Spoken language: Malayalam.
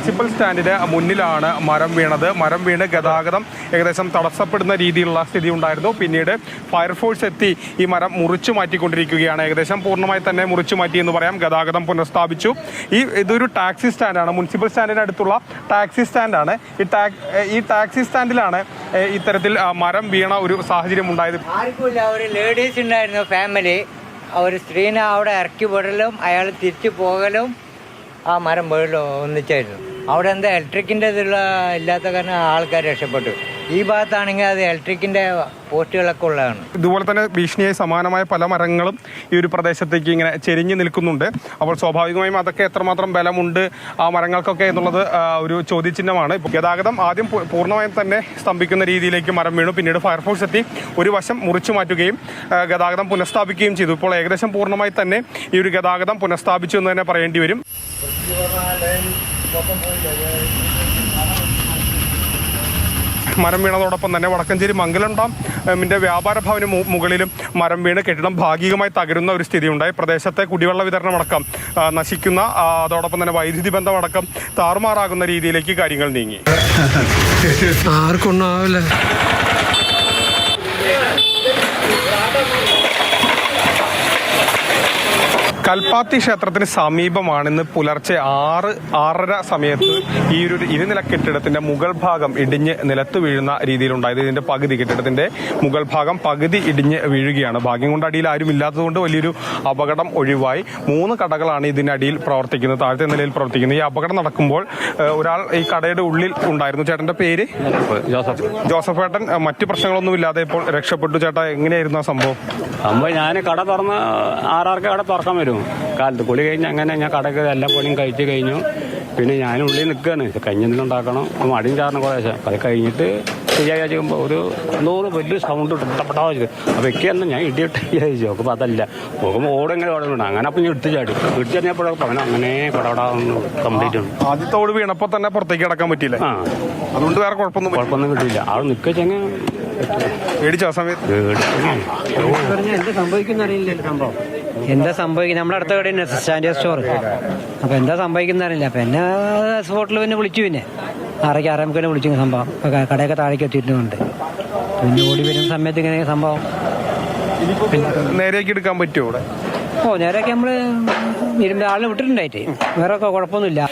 സ്റ്റാൻഡിന് മുന്നിലാണ് മരം വീണത്. മരം വീണ് ഗതാഗതം ഏകദേശം തടസ്സപ്പെടുന്ന രീതിയിലുള്ള സ്ഥിതി ഉണ്ടായിരുന്നു. പിന്നീട് ഫയർഫോഴ്സ് എത്തി ഈ മരം മുറിച്ചു മാറ്റിക്കൊണ്ടിരിക്കുകയാണ്. ഏകദേശം പൂർണമായി തന്നെ മുറിച്ചു മാറ്റി എന്ന് പറയാം. ഗതാഗതം പുനഃസ്ഥാപിച്ചു. ഈ ഇതൊരു ടാക്സി സ്റ്റാൻഡാണ്. മുനിസിപ്പൽ സ്റ്റാൻഡിന് അടുത്തുള്ള ടാക്സി സ്റ്റാൻഡാണ്. ഈ ടാക് ഈ ടാക്സി സ്റ്റാൻഡിലാണ് ഇത്തരത്തിൽ മരം വീണ ഒരു സാഹചര്യം ഉണ്ടായത്. ആർക്കുമില്ല. ഒരു ലേഡീസ് ഉണ്ടായിരുന്നു. ഫാമിലി. ഒരു സ്ത്രീനെ അവിടെ ഇറക്കി വിടലും അയാൾ തിരിച്ചു പോകലും ആ മരം വീട് ഒന്നിച്ചായിരുന്നു. അവിടെ എന്താ ഇലക്ട്രിക്കിന്റെ ഇതുള്ള ഇല്ലാത്ത കാരണം ആൾക്കാർ രക്ഷപ്പെട്ടു. ഈ ഭാഗത്താണെങ്കിൽ അത് ഇലക്ട്രിക്കിന്റെ പോസ്റ്റുകളൊക്കെ ഉള്ളതാണ്. ഇതുപോലെ തന്നെ ഭീഷണിയായി സമാനമായ പല മരങ്ങളും ഈ ഒരു പ്രദേശത്തേക്ക് ഇങ്ങനെ ചെരിഞ്ഞു നിൽക്കുന്നുണ്ട്. അപ്പോൾ സ്വാഭാവികമായും അതൊക്കെ എത്രമാത്രം ബലമുണ്ട് ആ മരങ്ങൾക്കൊക്കെ എന്നുള്ളത് ഒരു ചോദ്യചിഹ്നമാണ്. ഗതാഗതം ആദ്യം പൂർണമായും തന്നെ സ്തംഭിക്കുന്ന രീതിയിലേക്ക് മരം വീണു. പിന്നീട് ഫയർഫോഴ്സ് എത്തി ഒരു വശം മുറിച്ചു മാറ്റുകയും ഗതാഗതം പുനഃസ്ഥാപിക്കുകയും ചെയ്തു. ഇപ്പോൾ ഏകദേശം പൂർണമായി തന്നെ ഈ ഒരു ഗതാഗതം പുനഃസ്ഥാപിച്ചു എന്ന് തന്നെ പറയേണ്ടി വരും. മരം വീണതോടൊപ്പം തന്നെ വടക്കഞ്ചേരി മംഗലം ഡാമിന്റെ വ്യാപാര ഭവന് മുകളിലും മരം വീണ് കെട്ടിടം ഭാഗികമായി തകരുന്ന ഒരു സ്ഥിതിയുണ്ടായി. പ്രദേശത്തെ കുടിവെള്ള വിതരണമടക്കം നശിക്കുന്ന അതോടൊപ്പം തന്നെ വൈദ്യുതി ബന്ധമടക്കം താറുമാറാകുന്ന രീതിയിലേക്ക് കാര്യങ്ങൾ നീങ്ങി. ആർക്കൊന്നും ആവില്ല കൽപ്പാത്തി ക്ഷേത്രത്തിന് സമീപമാണ് ഇന്ന് പുലർച്ചെ ആറ് ആറര സമയത്ത് ഈ ഒരു ഇരുനില കെട്ടിടത്തിന്റെ മുകൾ ഭാഗം ഇടിഞ്ഞ് നിലത്ത് വീഴുന്ന രീതിയിലുണ്ടായത്. ഇതിന്റെ പകുതി കെട്ടിടത്തിന്റെ മുകൾ ഭാഗം പകുതി ഇടിഞ്ഞ് വീഴുകയാണ്. ഭാഗ്യം കൊണ്ട് അടിയിൽ ആരും ഇല്ലാത്തതുകൊണ്ട് വലിയൊരു അപകടം ഒഴിവായി. മൂന്ന് കടകളാണ് ഇതിനടിയിൽ പ്രവർത്തിക്കുന്നത് താഴത്തെ നിലയിൽ പ്രവർത്തിക്കുന്നത്. ഈ അപകടം നടക്കുമ്പോൾ ഒരാൾ ഈ കടയുടെ ഉള്ളിൽ ഉണ്ടായിരുന്നു. ചേട്ടന്റെ പേര്? ജോസഫ്. ജോസഫ് ഏട്ടൻ മറ്റു പ്രശ്നങ്ങളൊന്നും ഇല്ലാതെ ഇപ്പോൾ രക്ഷപ്പെട്ടു. ചേട്ടാ എങ്ങനെയായിരുന്നു ആ സംഭവം? അമ്മ ഞാൻ കട തുറന്ന് ആറാർക്ക് കട തുറക്കാൻ വരും. കാലത്ത് കുളി കഴിഞ്ഞ് അങ്ങനെ ഞാൻ കടക്ക് എല്ലാ പണിയും കഴിച്ച് കഴിഞ്ഞു. പിന്നെ ഞാൻ ഉള്ളിൽ നിൽക്കുകയാണ് കഞ്ഞെന്തെങ്കിലും ഉണ്ടാക്കണം. അപ്പൊ മടിയും ചാർന്ന കുറേശ്ശെ അത് കഴിഞ്ഞിട്ട് ശരിയായി ചെയ്യുമ്പോൾ ഒരു എന്തോ ഒരു വലിയ സൗണ്ട് ഇട്ടപ്പെട്ടാ വെച്ചത്. അപ്പോൾ ഒക്കെ എന്നാ ഞാൻ ഇടിയിട്ട് ചോദിച്ചു നോക്കുമ്പോൾ അതല്ല. നോക്കുമ്പോൾ ഓടെങ്ങനെ ഓടുന്നുണ്ട് അങ്ങനെ അപ്പം ഞാൻ എടുത്ത് ചാടി. എടുത്ത് കഴിഞ്ഞപ്പോഴൊക്കെ അവൻ അങ്ങനെ പടപടാ കംപ്ലീറ്റ് ഉണ്ട് ആദ്യത്തെ ഓട് വീണപ്പോൾ തന്നെ പുറത്തേക്ക് കിടക്കാൻ പറ്റിയില്ല? ആ. അതുകൊണ്ട് വേറെ കുഴപ്പമൊന്നും. കുഴപ്പമൊന്നും കിട്ടിയില്ല. ആൾ നിൽക്കച്ചെങ്കിൽ പേടിച്ച ആ സമയത്ത്? എന്താ സംഭവിക്കുന്ന അറിയില്ലല്ലോ സംഭവം. എന്താ സംഭവിക്കുന്നത്? നമ്മുടെ അടുത്ത കടയിൽ സ്റ്റാൻഡേർഡ് സ്റ്റോർ അപ്പൊ എന്താ സംഭവിക്കുന്ന അറിയില്ല. അപ്പൊ എന്നെ സ്പോട്ടിൽ പിന്നെ വിളിച്ചു പിന്നെ. ആറേക്ക് ആറേമുക്ക് തന്നെ വിളിച്ചു സംഭവം. കടയൊക്കെ താഴേക്ക് എത്തിയിട്ടുണ്ട്. പിന്നെ ഓടി വരുന്ന സമയത്ത് ഇങ്ങനെ സംഭവം. നേരേക്ക് എടുക്കാൻ പറ്റുമോ ഓ നേരൊക്കെ നമ്മൾ ഇരുമ്പ് ആളിനെ വിട്ടിട്ടുണ്ടായിട്ട്. വേറെ ഒക്കെ കുഴപ്പമൊന്നുമില്ല.